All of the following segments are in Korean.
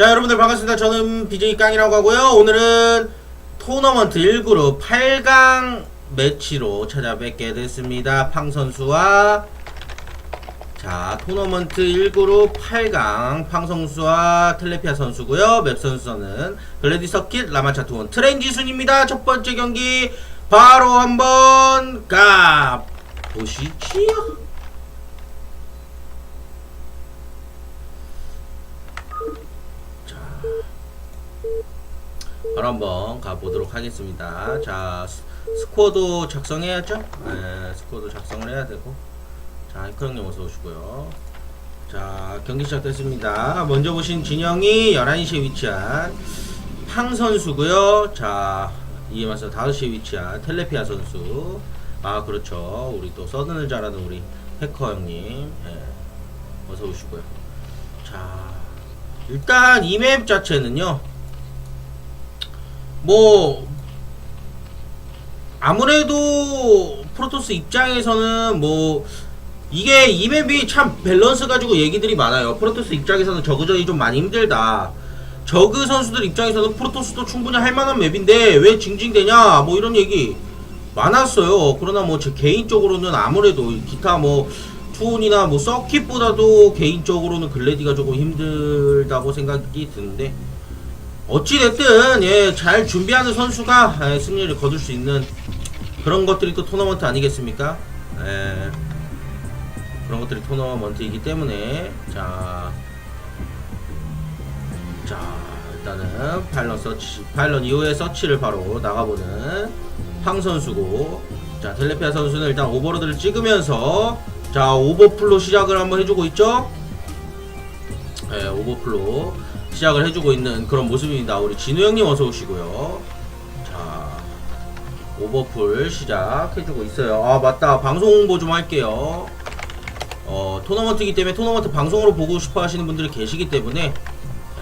자 여러분들 반갑습니다. 저는 BJ 깡이라고 하고요. 오늘은 토너먼트 1그룹 8강 매치로 찾아뵙게 됐습니다. 팡 선수와 자 토너먼트 1그룹 8강 팡 선수와 텔레피아 선수고요. 맵 선수는 글래디 서킷 라마차 투원 트렌지 순입니다. 첫 번째 경기 바로 한번 가 보시지요 바로 한번 가보도록 하겠습니다. 자, 스- 스코어도 작성해야죠? 네, 스코어도 작성을 해야 되고. 자, 이크 형님 어서 오시고요. 자, 경기 시작됐습니다. 먼저 보신 진영이 11시에 위치한 팡 선수고요. 자, 이에 맞서 5시에 위치한 텔레피아 선수. 아, 그렇죠. 우리 또 서든을 잘하는 우리 해커 형님. 예, 어서 오시고요. 자, 일단 이 맵 자체는요. 뭐 아무래도 프로토스 입장에서는 뭐 이게 이 맵이 참 밸런스 가지고 얘기들이 많아요. 프로토스 입장에서는 저그전이 좀 많이 힘들다. 저그 선수들 입장에서는 프로토스도 충분히 할 만한 맵인데 왜 징징대냐 뭐 이런 얘기 많았어요. 그러나 뭐 제 개인적으로는 아무래도 이 기타 뭐 투혼이나 뭐 서킷보다도 개인적으로는 글래디가 조금 힘들다고 생각이 드는데 어찌됐든 예, 잘 준비하는 선수가 예, 승리를 거둘 수 있는 그런 것들이 또 토너먼트 아니겠습니까? 예, 그런 것들이 토너먼트이기 때문에 자, 자 일단은 파일런 서치, 파일런 이후에 서치를 바로 나가보는 황 선수고 자 텔레피아 선수는 일단 오버로드를 찍으면서 자 오버플로 시작을 한번 해주고 있죠? 예, 오버플로 시작을 해주고 있는 그런 모습입니다. 우리 진우 형님 어서 오시고요. 자, 오버풀 시작해주고 있어요. 아, 맞다. 방송 홍보 좀 할게요. 어, 토너먼트이기 때문에 토너먼트 방송으로 보고 싶어 하시는 분들이 계시기 때문에,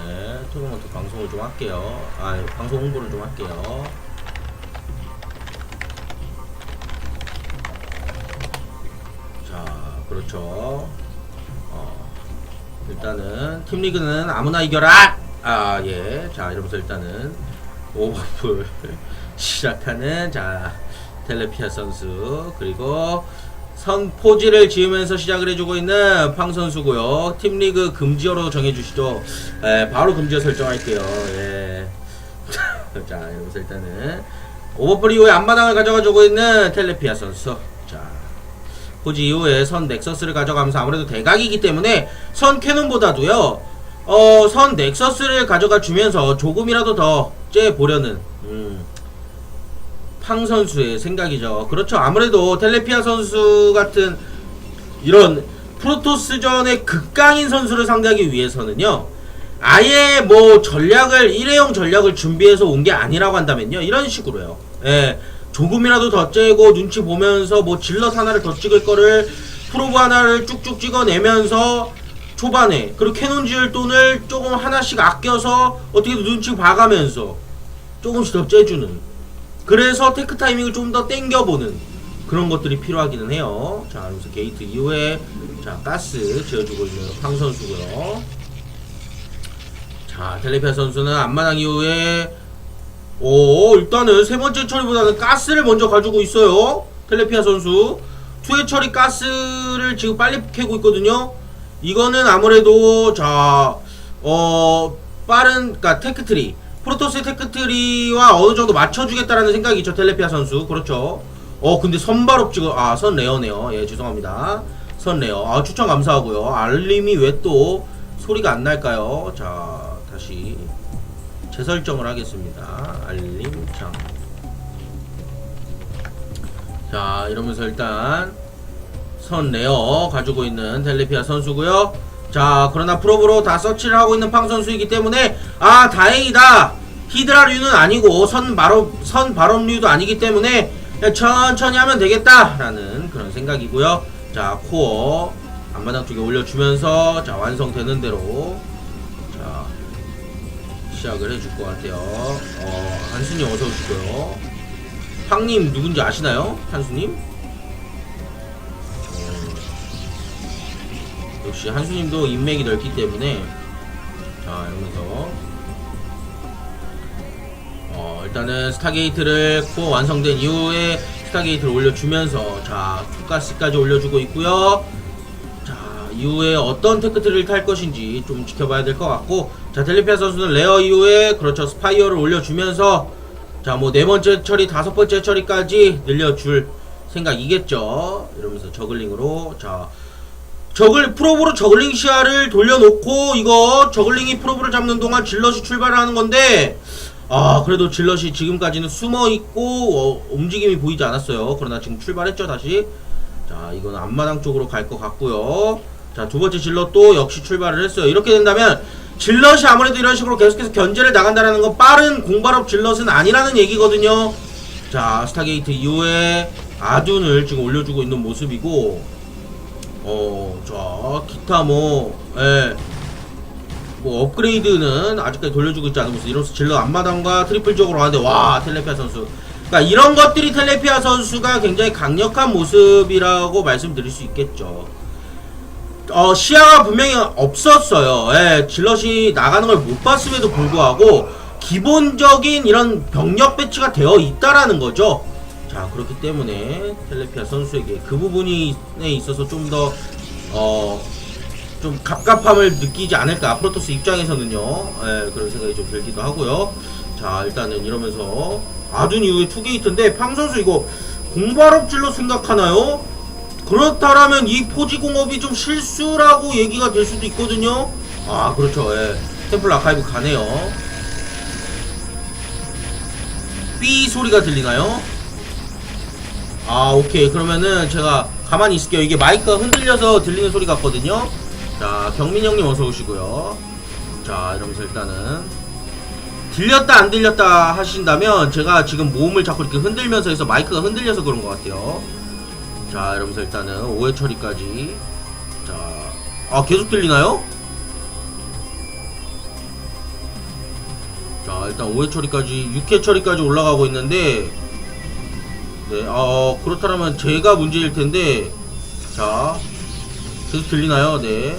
네, 토너먼트 방송을 좀 할게요. 아, 방송 홍보를 좀 할게요. 자, 그렇죠. 어, 일단은 팀리그는 아무나 이겨라. 아 예. 자 이러면서 일단은 오버풀 시작하는 자 텔레피아 선수 그리고 선 포지를 지으면서 시작을 해주고 있는 팡 선수고요. 팀리그 금지어로 정해주시죠. 예, 바로 금지어 설정할게요. 예. 자 이러면서 일단은 오버풀 이후에 앞마당을 가져가주고 있는 텔레피아 선수. 자 포지 이후에 선 넥서스를 가져가면서 아무래도 대각이기 때문에 선 캐논보다도요 어 선 넥서스를 가져가 주면서 조금이라도 더 째 보려는 음, 팡 선수의 생각이죠. 그렇죠. 아무래도 텔레피아 선수 같은 이런 프로토스전의 극강인 선수를 상대하기 위해서는요 아예 뭐 전략을 일회용 전략을 준비해서 온 게 아니라고 한다면요 이런 식으로요. 예 조금이라도 더 째고 눈치 보면서 뭐 질럿 하나를 더 찍을 거를 프로브 하나를 쭉쭉 찍어내면서 초반에 그리고 캐논 지을 돈을 조금 하나씩 아껴서 어떻게든 눈치 봐가면서 조금씩 더 째주는. 그래서 테크 타이밍을 좀 더 땡겨보는 그런 것들이 필요하기는 해요. 자 그래서 게이트 이후에 자 가스 지어주고 있는 황 선수고요. 자 텔레피아 선수는 앞마당 이후에 오 일단은 세 번째 처리보다는 가스를 먼저 가지고 있어요. 텔레피아 선수. 투회 처리 가스를 지금 빨리 캐고 있거든요. 이거는 아무래도 자어 빠른 그니까 테크트리. 프로토스의 테크트리와 어느 정도 맞춰주겠다라는 생각이 있죠 텔레피아 선수. 그렇죠? 어 근데 선발업 지금 아선 레어네요. 예 죄송합니다. 선 레어. 아 추천 감사하고요. 알림이 왜 또 소리가 안 날까요? 자 다시 재설정을 하겠습니다. 알림창. 자, 이러면서 일단 선 레어 가지고 있는 텔레피아 선수고요. 자, 그러나 프로브로 다 서치를 하고 있는 팡 선수이기 때문에 아, 다행이다. 히드라류는 아니고 선 바로 선 발업류도 아니기 때문에 천천히 하면 되겠다라는 그런 생각이고요. 자, 코어 앞마당 쪽에 올려주면서 자 완성되는 대로 자 시작을 해줄 것 같아요. 어, 한순이 어서 오시고요. 향님 누군지 아시나요? 한순님? 어, 역시 한수님도 인맥이 넓기 때문에 자 이러면서 어, 일단은 스타게이트를 코 완성된 이후에 스타게이트를 올려주면서 자 투가스까지 올려주고 있고요. 자 이후에 어떤 테크트를 탈 것인지 좀 지켜봐야 될 것 같고 자 텔레피아 선수는 레어 이후에 그렇죠 스파이어를 올려주면서 자 뭐 네 번째 처리 다섯 번째 처리까지 늘려줄 생각이겠죠. 이러면서 저글링으로 자 저글 프로브로 저글링 시야를 돌려놓고 이거 저글링이 프로브를 잡는 동안 질럿이 출발을 하는 건데 아 그래도 질럿이 지금까지는 숨어 있고 어, 움직임이 보이지 않았어요. 그러나 지금 출발했죠 다시. 자 이건 앞마당 쪽으로 갈 것 같고요. 자 두 번째 질럿도 역시 출발을 했어요. 이렇게 된다면 질럿이 아무래도 이런 식으로 계속해서 견제를 나간다라는 건 빠른 공발업 질럿은 아니라는 얘기거든요. 자 스타게이트 이후에 아둔을 지금 올려주고 있는 모습이고 어, 자, 기타 뭐, 예. 뭐, 업그레이드는 아직까지 돌려주고 있지 않은 모습. 이로써 질러 앞마당과 트리플 쪽으로 가는데, 와, 텔레피아 선수. 그니까 이런 것들이 텔레피아 선수가 굉장히 강력한 모습이라고 말씀드릴 수 있겠죠. 어, 시야가 분명히 없었어요. 예, 질럿이 나가는 걸 못 봤음에도 불구하고, 기본적인 이런 병력 배치가 되어 있다라는 거죠. 자, 그렇기 때문에 텔레피아 선수에게 그 부분이 에 있어서 좀 더, 어, 좀 갑갑함을 느끼지 않을까. 프로토스 입장에서는요. 예, 그런 생각이 좀 들기도 하고요. 자, 일단은 이러면서 아둔 이후에 투게이트인데, 팡 선수 이거 공발업질로 생각하나요? 그렇다라면 이 포지 공업이 좀 실수라고 얘기가 될 수도 있거든요. 아, 그렇죠. 예. 템플 아카이브 가네요. 삐 소리가 들리나요? 아 오케이 그러면은 제가 가만히 있을게요 이게 마이크가 흔들려서 들리는 소리 같거든요 자 경민 형님 어서 오시고요 자 이러면서 일단은 들렸다 안 들렸다 하신다면 제가 지금 몸을 자꾸 이렇게 흔들면서 해서 마이크가 흔들려서 그런 것 같아요 자 이러면서 일단은 5회 처리까지 자아 계속 들리나요? 자 일단 5회 처리까지 6회 처리까지 올라가고 있는데 네, 어, 그렇다면 제가 문제일 텐데, 자, 계속 들리나요? 네.